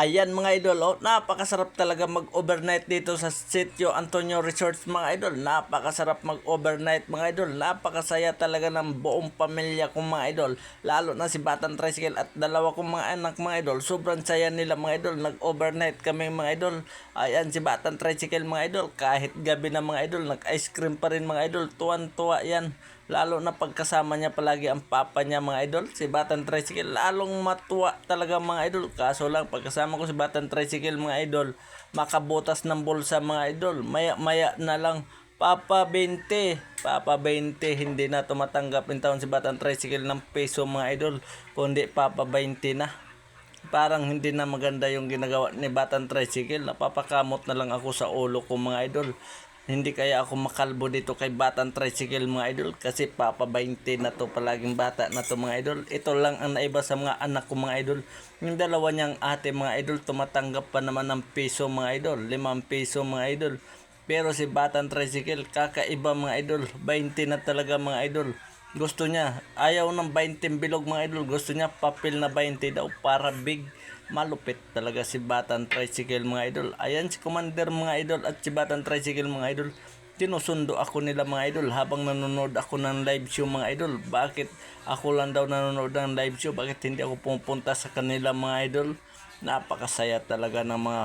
Ayan mga idol, oh, napakasarap talaga mag-overnight dito sa Sitio Antonio Resorts mga idol. Napakasarap mag-overnight mga idol. Napakasaya talaga ng buong pamilya kong mga idol. Lalo na si Batang Tricycle at dalawa kong mga anak mga idol. Sobrang saya nila mga idol. Nag-overnight kami mga idol. Ayan si Batang Tricycle mga idol. Kahit gabi na mga idol, nag-ice cream pa rin mga idol. Tuwan-tuwa yan. Lalo na pagkasama niya palagi ang papa niya mga idol, si Batang Tricycle. Lalong matuwa talaga mga idol. Kaso lang pagkasama ko si Batang Tricycle mga idol, makabutas ng bulsa mga idol. Maya maya na lang Papa 20, Papa 20, hindi na tumatanggap ng taon si Batang Tricycle ng peso mga idol, kundi Papa 20 na. Parang hindi na maganda yung ginagawa ni Batang Tricycle. Napapakamot na lang ako sa ulo ko mga idol. Hindi kaya ako makalbo dito kay Batang Tricycle mga idol kasi papa 20 na to palaging bata na to mga idol. Ito lang ang naiba sa mga anak ko mga idol. Yung dalawa niyang ate mga idol tumatanggap pa naman ng piso mga idol. Limang piso mga idol. Pero si Batang Tricycle kakaiba mga idol. 20 na talaga mga idol. Gusto niya, ayaw ng 20 bilog mga idol. Gusto niya papel na 20 daw para big malupit talaga si Batang Tricycle mga idol. Ayan si Commander mga idol at si Batang Tricycle mga idol. Tinusundo ako nila mga idol habang nanonood ako ng live show mga idol. Bakit ako lang daw nanonood ng live show? Bakit hindi ako pupunta sa kanila mga idol? Napakasaya talaga ng mga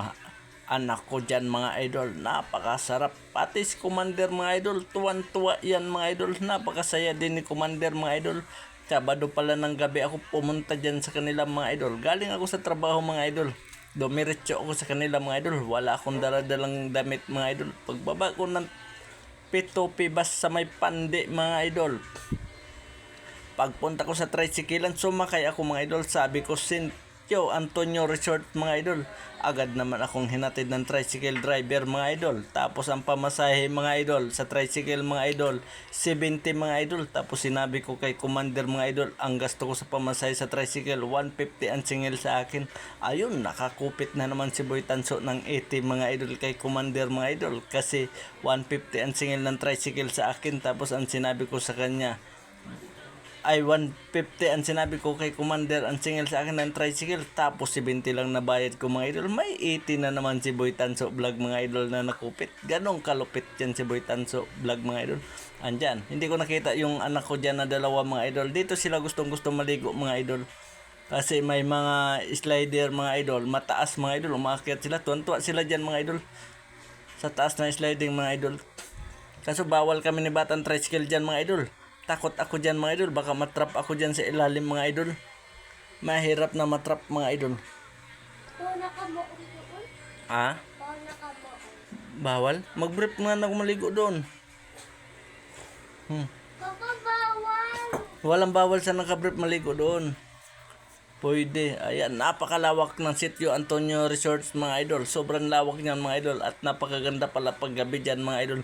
anak ko dyan mga idol. Napakasarap. Pati si Commander mga idol. Tuwan-tuwa yan mga idol. Napakasaya din ni Commander mga idol. Sabado pala ng gabi ako pumunta dyan sa kanila mga idol. Galing ako sa trabaho mga idol. Dumiretso ako sa kanila mga idol. Wala akong daladalang damit mga idol. Pagbaba ko ng pito pibas sa may pandi mga idol. Pagpunta ko sa tricyclean, sumakay ako mga idol. Sabi ko, Sintyo, Antonio Resort mga idol. Agad naman akong hinatid ng tricycle driver mga idol. Tapos ang pamasahe mga idol sa tricycle mga idol, 70 mga idol. Tapos sinabi ko kay commander mga idol, ang gasto ko sa pamasahe sa tricycle, 150 ang singil sa akin. Ayun, nakakupit na naman si Boy Tanso ng 80 mga idol kay commander mga idol. Kasi 150 ang singil ng tricycle sa akin. Tapos ang sinabi ko sa kanya, ay 150 ang sinabi ko kay commander ang singil sa akin ng tricycle tapos 70 lang nabayad ko mga idol. May 80 na naman si Boy Tanso vlog mga idol na nakupit. Ganong kalupit yan si Boy Tanso vlog mga idol. Andyan. Hindi ko nakita yung anak ko dyan na dalawa mga idol. Dito sila gustong gusto maligo mga idol. Kasi may mga slider mga idol. Mataas mga idol. Umakyat sila. Tuwan-tuwa sila dyan mga idol. Sa taas na sliding mga idol. Kaso bawal kami ni Batang Tricycle dyan mga idol. Takot ako dyan mga idol. Baka matrap ako dyan sa ilalim mga idol. Mahirap na matrap mga idol. Pauna ka mo doon? Ah? Pauna ka mo. Bawal? Mag-brief nga na ako maligo doon. Hmm. Papa, bawal! Walang bawal sa nakabrief maligo doon. Pwede. Ayan, napakalawak ng sitio Antonio Resorts mga idol. Sobrang lawak niyan mga idol. At napakaganda pala paggabi dyan mga idol.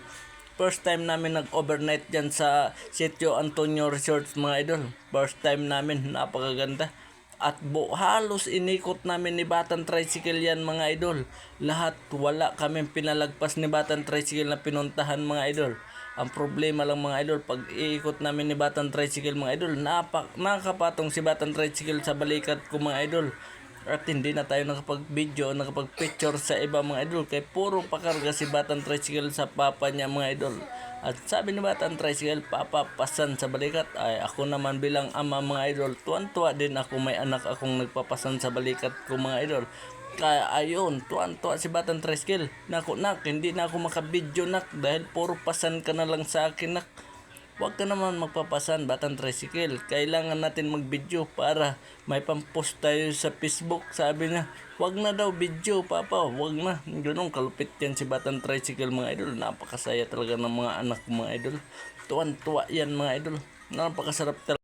First time namin nag-overnight dyan sa sitio Antonio Resorts mga idol. First time namin, napakaganda. At bu halos inikot namin ni Batang Tricycle yan mga idol. Lahat wala kami pinalagpas ni Batang Tricycle na pinuntahan mga idol. Ang problema lang mga idol, pag iikot namin ni Batang Tricycle mga idol, napak nakapatong si Batang Tricycle sa balikat ko mga idol. At hindi na tayo nakapag-video, nakapag-picture sa iba mga idol. Kaya puro pakarga si Batang Tricycle sa papa niya mga idol. At sabi ni Batang Tricycle, papa pasan sa balikat. Ay ako naman bilang ama mga idol, tuwan-tuwa din ako may anak akong nagpapasan sa balikat ko mga idol. Kaya ayun, tuwan-tuwa si Batang Tricycle. Naku nak, hindi na ako makabidyo nak dahil puro pasan ka na lang sa akin nak. Huwag ka naman magpapasan, Batang Tricycle. Kailangan natin mag-video para may pampost tayo sa Facebook. Sabi niya, huwag na daw video, Papa. Huwag na. Ganun, kalupit yan si Batang Tricycle, mga idol. Napakasaya talaga ng mga anak mga idol. Tuwan-tuwa yan, mga idol. Napakasarap talaga.